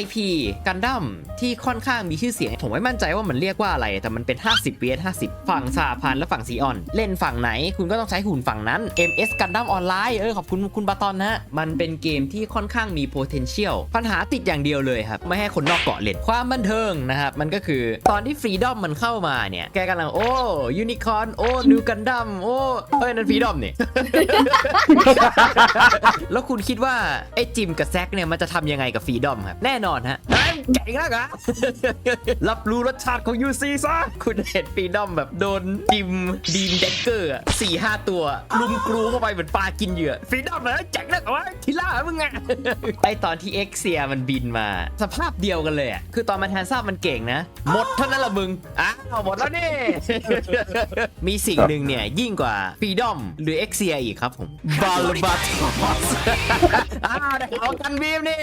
IP กันดั้มที่ค่อนข้างมีชื่อเสียง ผมไม่มั่นใจว่ามันเรียกว่าอะไร แต่มันเป็น 50 vs 50 ฝั่งสาพันและฝั่งซีออน เล่นฝั่งไหน คุณก็ต้องใช้หุ่นฝั่งนั้น MS กันดั้มออนไลน์เออขอบคุณคุณบาตอนนะฮะ มันเป็นเกมที่ค่อนข้างมี potential ปัญหาติดอย่างเดียวเลยครับ ไม่ให้คนนอกเกาะเล่นความบันเทิงนะครับ มันก็คือตอนที่ฟรีดอมมันเข้ามาเนี่ย แกกำลังโอ้ยูนิคอนโอ้นิวกันดั้มโอ้เอ้ยนั่นฟรีดอมเนี่ยแล้วคุณคิดว่าไอ้จิมกับแซกเนี่ยมันจะทำยังไงกับฟรีดอมครับแน่นอนฮะเฮ้ยเก่งแล้วอะรับรู้รสชาติของ UC ซะ คุณเห็นฟรีดอมแบบโดนจิมดีนเด็กเกอร์สี่ห้าตัว ลุมกรูเข้าไปเหมือนปลากินเหยื่อฟรีดอมนะเจ๋งนะวะทีล่ามึงอะไอตอนที่เอ็กเซียมันบินมา สภาพเดียวกันเลยอะคือตอนมันแทนซ่ามันเก่งนะ หมดเท่านั้นละมึงอ้าวหมดแล้วนี่ มีสิ่งหนึ่งเนี่ย ยิ่งกว่าฟรีดอมหรือเอ็กเซียอีกครับผมบาลบัตอ้าวได้เอากันบีมนี่